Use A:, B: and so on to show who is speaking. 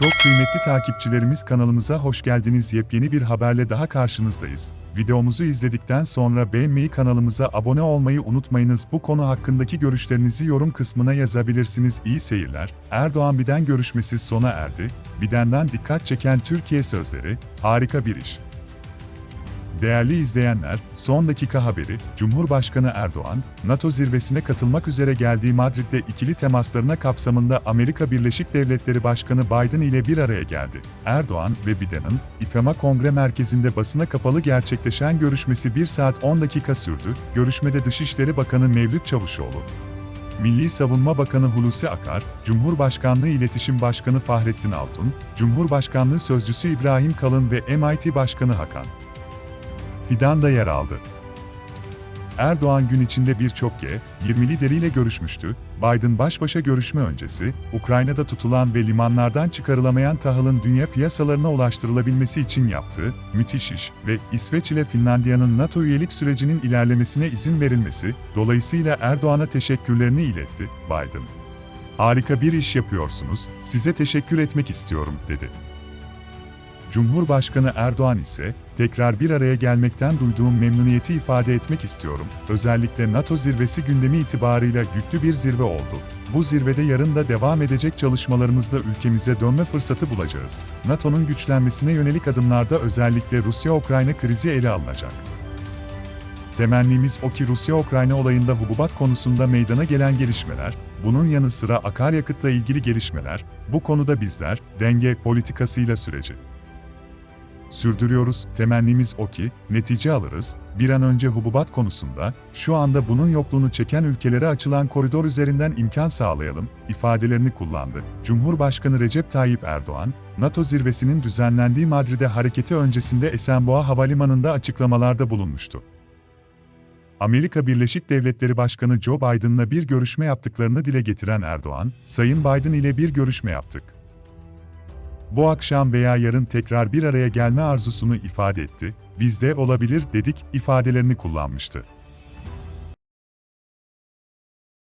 A: Çok kıymetli takipçilerimiz kanalımıza hoş geldiniz. Yepyeni bir haberle daha karşınızdayız. Videomuzu izledikten sonra beğenmeyi kanalımıza abone olmayı unutmayınız. Bu konu hakkındaki görüşlerinizi yorum kısmına yazabilirsiniz. İyi seyirler. Erdoğan Biden görüşmesi sona erdi. Biden'den dikkat çeken Türkiye sözleri, harika bir iş. Değerli izleyenler, son dakika haberi, Cumhurbaşkanı Erdoğan, NATO zirvesine katılmak üzere geldiği Madrid'de ikili temaslarına kapsamında Amerika Birleşik Devletleri Başkanı Biden ile bir araya geldi. Erdoğan ve Biden'ın, İFEMA Kongre Merkezi'nde basına kapalı gerçekleşen görüşmesi 1 saat 10 dakika sürdü. Görüşmede Dışişleri Bakanı Mevlüt Çavuşoğlu, Milli Savunma Bakanı Hulusi Akar, Cumhurbaşkanlığı İletişim Başkanı Fahrettin Altun, Cumhurbaşkanlığı Sözcüsü İbrahim Kalın ve MIT Başkanı Hakan Fidan da yer aldı. Erdoğan gün içinde birçok G20 lideriyle görüşmüştü. Biden baş başa görüşme öncesi, Ukrayna'da tutulan ve limanlardan çıkarılamayan tahılın dünya piyasalarına ulaştırılabilmesi için yaptığı müthiş iş ve İsveç ile Finlandiya'nın NATO üyelik sürecinin ilerlemesine izin verilmesi, dolayısıyla Erdoğan'a teşekkürlerini iletti, Biden. Harika bir iş yapıyorsunuz, size teşekkür etmek istiyorum, dedi. Cumhurbaşkanı Erdoğan ise, tekrar bir araya gelmekten duyduğum memnuniyeti ifade etmek istiyorum. Özellikle NATO zirvesi gündemi itibarıyla yüklü bir zirve oldu. Bu zirvede yarın da devam edecek çalışmalarımızla ülkemize dönme fırsatı bulacağız. NATO'nun güçlenmesine yönelik adımlarda özellikle Rusya-Ukrayna krizi ele alınacak. Temennimiz o ki Rusya-Ukrayna olayında hububat konusunda meydana gelen gelişmeler, bunun yanı sıra akaryakıtla ilgili gelişmeler, bu konuda bizler, denge politikasıyla süreci sürdürüyoruz. Temennimiz o ki, netice alırız, bir an önce hububat konusunda, şu anda bunun yokluğunu çeken ülkelere açılan koridor üzerinden imkan sağlayalım, ifadelerini kullandı. Cumhurbaşkanı Recep Tayyip Erdoğan, NATO zirvesinin düzenlendiği Madrid'e hareketi öncesinde Esenboğa Havalimanı'nda açıklamalarda bulunmuştu. Amerika Birleşik Devletleri Başkanı Joe Biden'la bir görüşme yaptıklarını dile getiren Erdoğan, Sayın Biden ile bir görüşme yaptık bu akşam veya yarın tekrar bir araya gelme arzusunu ifade etti, bizde olabilir dedik ifadelerini kullanmıştı.